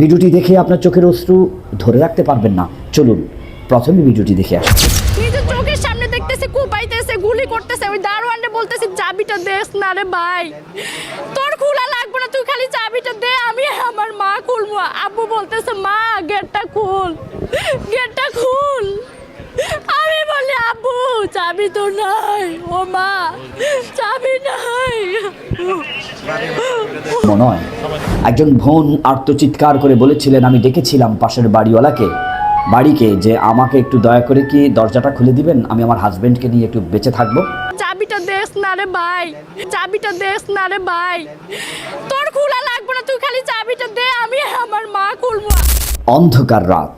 ভিডিওটি দেখে আপনার চোখের অশ্রু ধরে রাখতে পারবেন না। চলুন, প্রথমে ভিডিওটি দেখে আসি। চোখের সামনে দেখতেছি কুপাইতেছে গুলি করতেছে, ওই দারোয়ানরে বলতেছি, চাবিটা দেস না রে ভাই। তোর খোলা লাগবে না, তুই খালি চাবিটা দে, আমি আমার মা খুলবো। আব্বু বলতেছে, মা, গেটটা খুল গেটটা খুল। আমি বলি, আব্বু, চাবি তো নাই, ও মা, চাবি নাই। হয় একজন বোন আর্তচিৎকার করে বলেছিলেন আমি ডেকেছিলাম পাশের বাড়িওয়ালাকে। বাড়িকে যে আমাকে একটু দয়া করে কি দরজাটা খুলে দিবেন? আমি আমার হাজবেন্ডকে নিয়ে একটু বেঁচে থাকব? চাবিটা দেস না রে ভাই। চাবিটা দেস না রে ভাই। তোর খোলা লাগবে না তুই খালি চাবিটা দে আমি আমার মা খুলবো। অন্ধকার রাত।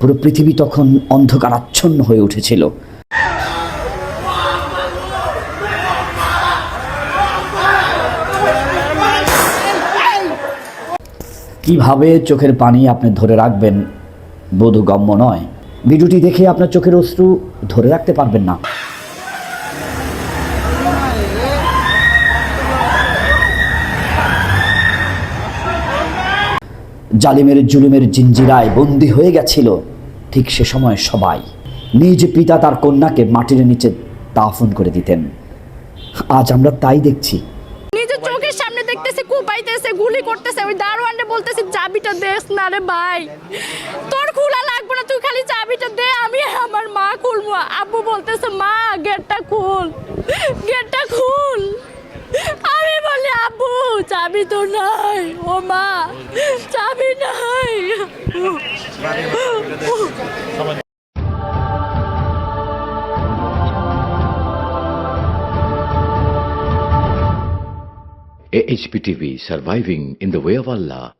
পুরো পৃথিবী তখন অন্ধকার আচ্ছন্ন হয়ে উঠেছিল। কীভাবে চোখের পানি আপনি ধরে রাখবেন? বোধগম্য নয়। ভিডিওটি দেখে আপনার চোখের অশ্রু ধরে রাখতে পারবেন না। জালিমের জুলুমের জিঞ্জিরায় বন্দী হয়ে গেছিল ঠিক সে সময় সবাই। নিজ পিতা তার কন্যাকে মাটির নিচে দাফন করে দিতেন। আজ আমরা তাই দেখছি। চোখের সামনে দেখতেছি, কুপাইতেছে, গুলি করতেছে, ওই দারোয়ানরে বলতেছি, চাবিটা দেস না রে ভাই। তোর খোলা লাগবে না, তুই খালি চাবিটা দে, আমি আমার মা খুলবো। আব্বু বলতেছে, মা, গেটটা খুল গেটটা খুল। আমি বলি, আব্বু, চাবি তো নাই, ও মা, চাবি নাই। AHPTV surviving in the way of Allah